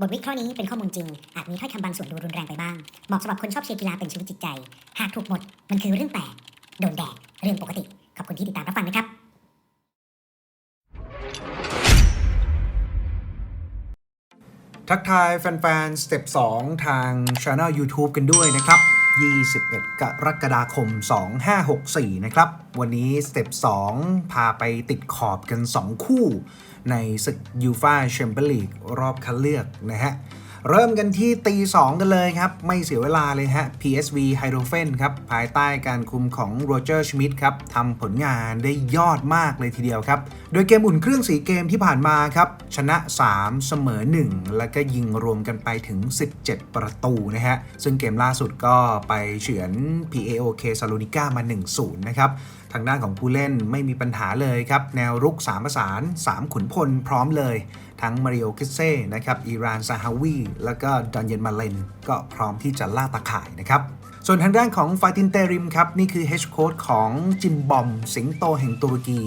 บทวิเคราะห์นี้เป็นข้อมูลจริง อาจมีถ้อยคำบางส่วนดูรุนแรงไปบ้าง เหมาะสำหรับคนชอบเชียร์กีฬาเป็นชีวิตจิตใจ หากถูกหมด มันคือเรื่องแปลก โดนแดกเรื่องปกติ ขอบคุณที่ติดตามรับฟังนะครับทักทายแฟนๆ สเต็ป2ทางช anel YouTube กันด้วยนะครับ 21 กรกฎาคม 2564 นะครับ วันนี้สเต็ป 2 พาไปติดขอบกัน 2 คู่ ในศึกยูฟาแชมเปี้ยนลีกรอบคัดเลือกนะฮะ เริ่มกันที่ตี 2 กันเลยครับ ไม่เสียเวลาเลยฮะ PSV h y d r o f e n ครับ ภายใต้การคุมของโรเจอร์ชมิดครับทำผลงานได้ยอดมากเลยทีเดียวครับ โดยเกมอุ่นเครื่องสีเกมที่ผ่านมาครับ ชนะ 3 เสมอ 1 แล้วก็ยิงรวมกันไปถึง 17 ประตูนะฮะ ซึ่งเกมล่าสุดก็ไปเฉือน PAOK ซาลูนิก้ามา 1-0 นะครับางด้านของผู้เล่นไม่มีปัญหาเลยครับ แนวรุก 3 ประสาน 3 ขุนพลพร้อมเลย ทั้งมาริโอคิเซ่นะครับอีรานซาฮาวี แล้วก็ดอนเยนมาเลน ก็พร้อมที่จะล่าตาข่ายนะครับ ส่วนทางด้านของฟาตินเตริมครับ นี่คือเฮชโค้ดของจิมบอม สิงโตแห่งตุรกี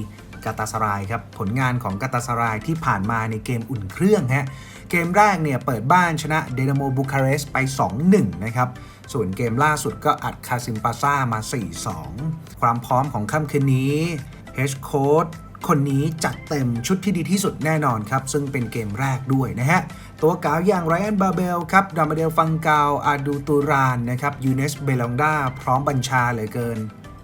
กาตาสรายครับผลงานของกาตาสรายที่ผ่านมาในเกมอุ่นเครื่องฮะเกมแรกเนี่ยเปิดบ้านชนะเดนโมบูคาเรสไป 2-1 นะครับส่วนเกมล่าสุดก็อัดคาซิมปาซ่ามา 4-2 ความพร้อมของค่ำคืนนี้เฮชโค้ดคนนี้จัดเต็มชุดที่ดีที่สุดแน่นอนครับ ซึ่งเป็นเกมแรกด้วยนะฮะ ตัวกาวอย่างไรอันบาเบลครับดามาเดลฟังกาวอาดูตูรานนะครับยูเนสเบลองดาพร้อมบัญชาเหลือเกิน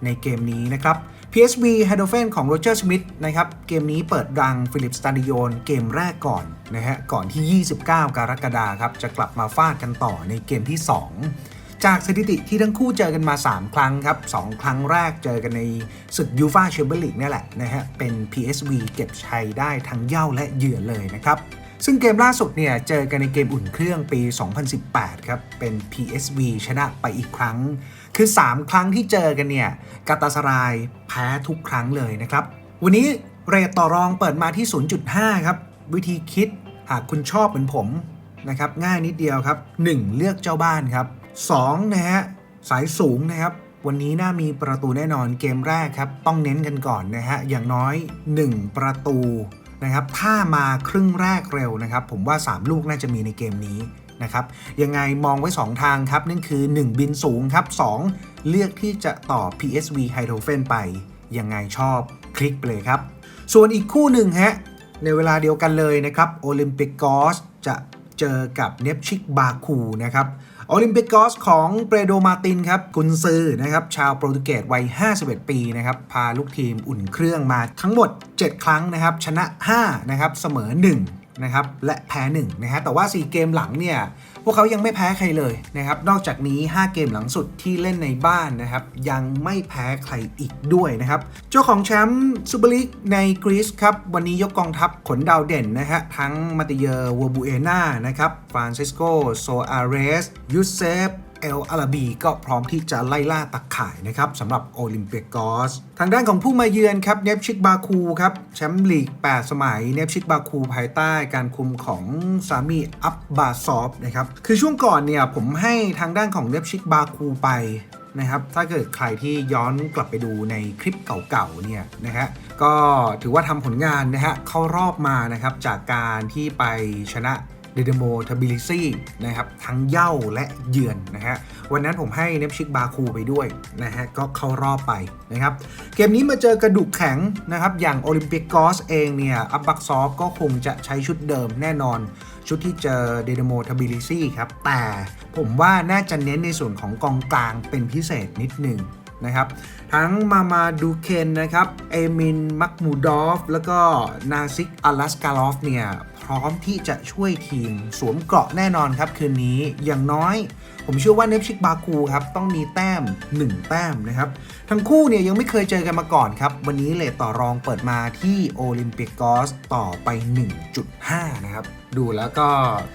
ในเกมนี้นะครับ PSV h a d o f e n ของโรเจอร์สมิธนะครับเกมนี้เปิดรังฟิลิปสตาดิโยนเกมแรกก่อนนะฮะก่อนที่ 29 กรกฎาคมครับจะกลับมาฟาดกันต่อในเกมที่ 2จากสถิติที่ทั้งคู่เจอกันมา 3 ครั้งครับ 2 ครั้งแรกเจอกันในศึกยูฟาแชมเปี้ยนลีกนี่แหละนะฮะ เป็น PSV เก็บชัยได้ทั้งเย่าและเหยื่อเลยนะครับ ซึ่งเกมล่าสุดเนี่ยเจอกันในเกมอุ่นเครื่องปี 2018 ครับ เป็น PSV ชนะไปอีกครั้ง คือ 3 ครั้งที่เจอกันเนี่ยกาตาสรายแพ้ทุกครั้งเลยนะครับ วันนี้เรทต่อรองเปิดมาที่ 0.5 ครับ วิธีคิดหากคุณชอบเหมือนผมนะครับง่ายนิดเดียวครับ 1. เลือกเจ้าบ้านครับ 2. นะฮะสายสูงนะครับ วันนี้น่ามีประตูแน่นอนเกมแรกครับ ต้องเน้นกันก่อนนะฮะอย่างน้อย 1 ประตู นะครับถ้ามาครึ่งแรกเร็วนะครับ ผมว่า 3 ลูกน่าจะมีในเกมนี้นะครับยังไงมองไว้ 2 ทางครับ นั่นคือ 1 บินสูงครับ 2 เลือกที่จะต่อ PSV h y d r o f e n ไป ยังไงชอบคลิกไปเลยครับ ส่วนอีกคู่หนึ่งฮะในเวลาเดียวกันเลยนะครับโอลิมปิกกอสจะ เจอกับเนปชิกบาคูนะครับโอลิมปิกกอสของเปโดมาตินครับกุนซือนะครับชาวโปรตุเกสวัย 51 ปีนะครับพาลูกทีมอุ่นเครื่องมาทั้งหมด 7 ครั้งนะครับชนะ5นะครับเสมอ 1 นะครับและแพ้1นะฮะแต่ว่า 4 เกมหลังเนี่ยพวกเขายังไม่แพ้ใครเลยนะครับนอกจากนี้ 5 เกมหลังสุดที่เล่นในบ้านนะครับยังไม่แพ้ใครอีกด้วยนะครับเจ้าของแชมป์ซูเปอร์ลีกในกรีซครับวันนี้ยกกองทัพขนดาวเด่นนะฮะทั้งมาติเยอร์วัวบูเอนานะครับฟรานซิสโกโซอาเรสยูเซฟ เอลอาราบีก็พร้อมที่จะไล่ล่าตักข่ายนะครับสำหรับโอลิมเปียกอส ทางด้านของผู้มาเยือนครับเนปชิกบาคูครับแชมป์ลีก 8 สมัยเนปชิกบาคูภายใต้การคุมของซามีอับบาซอฟนะครับคือช่วงก่อนเนี่ยผมให้ทางด้านของเนปชิกบาคูไปนะครับถ้าเกิดใครที่ย้อนกลับไปดูในคลิปเก่าๆเนี่ยนะฮะก็ถือว่าทำผลงานนะฮะเข้ารอบมานะครับจากการที่ไปชนะ เดเดโมทบิลิซี่นะครับทั้งเย่าและเยือนนะฮะวันนั้นผมให้เนปชิกบาคูไปด้วยนะฮะก็เข้ารอบไปนะครับเกมนี้มาเจอกระดูกแข็งนะครับอย่างโอลิมปิกกอสเองเนี่ยอับบักซอฟก็คงจะใช้ชุดเดิมแน่นอน ชุดที่เจอเดเดโมทบิลิซี่ครับแต่ผมว่าน่าจะเน้นในส่วนของกองกลางเป็นพิเศษนิดหนึ่งนะครับทั้งมามาดูเคนนะครับ เอมิน มักมูดอฟ แล้วก็นาซิกอลัสกาลอฟเนี่ย พร้อมที่จะช่วยทีมสวมเกราะแน่นอนครับคืนนี้อย่างน้อย ผมเชื่อว่าเนปชิกบาคูครับต้องมีแต้ม 1 แต้มนะครับ ทั้งคู่เนี่ยยังไม่เคยเจอกันมาก่อนครับ วันนี้เลทต่อรองเปิดมาที่โอลิมปิกกอสต่อไป 1.5 นะครับ ดูแล้วก็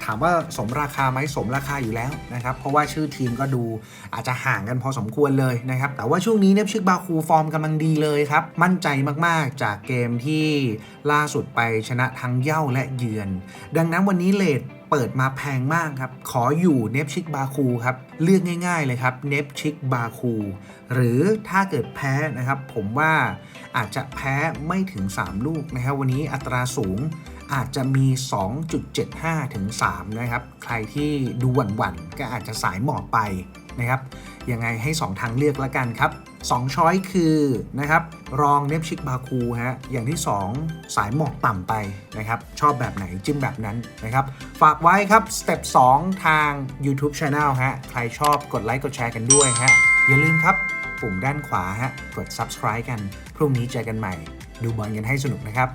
ถามว่าสมราคาไหมสมราคาอยู่แล้วนะครับ เพราะว่าชื่อทีมก็ดูอาจจะห่างกันพอสมควรเลยนะครับ แต่ว่าช่วงนี้เนปชิกบาคูฟอร์มกำลังดีเลยครับ มั่นใจมากๆจากเกมที่ล่าสุดไปชนะทั้งเย่าและเยือน ดังนั้นวันนี้เลท เปิดมาแพงมากครับ ขออยู่เนปชิกบาคูครับ เลือกง่ายๆเลยครับเนปชิกบาคูหรือถ้าเกิดแพ้นะครับ ผมว่าอาจจะแพ้ไม่ถึง 3 ลูกนะครับ วันนี้อัตราสูงอาจจะมี 2.75 ถึง 3 นะครับ ใครที่ดูหวั่นๆ ก็อาจจะสายหมอบไป นะครับยังไงให้ 2 ทางเลือกล้วกันครับ2ช้อยคือนะครับรองเนปชิกบาคูฮะอย่างที่ 2 สายหมอกต่ำไปนะครับชอบแบบไหนจิ้มแบบนั้นนะครับฝากไว้ครับสเต็ป2ทาง YouTube Channel ฮะใครชอบกดไลค์กดแชร์กันด้วยฮะอย่าลืมครับปุ่มด้านขวาฮะกด subscribe กัน พรุ่งนี้เจอกันใหม่ ดูบอลกันให้สนุกนะครับ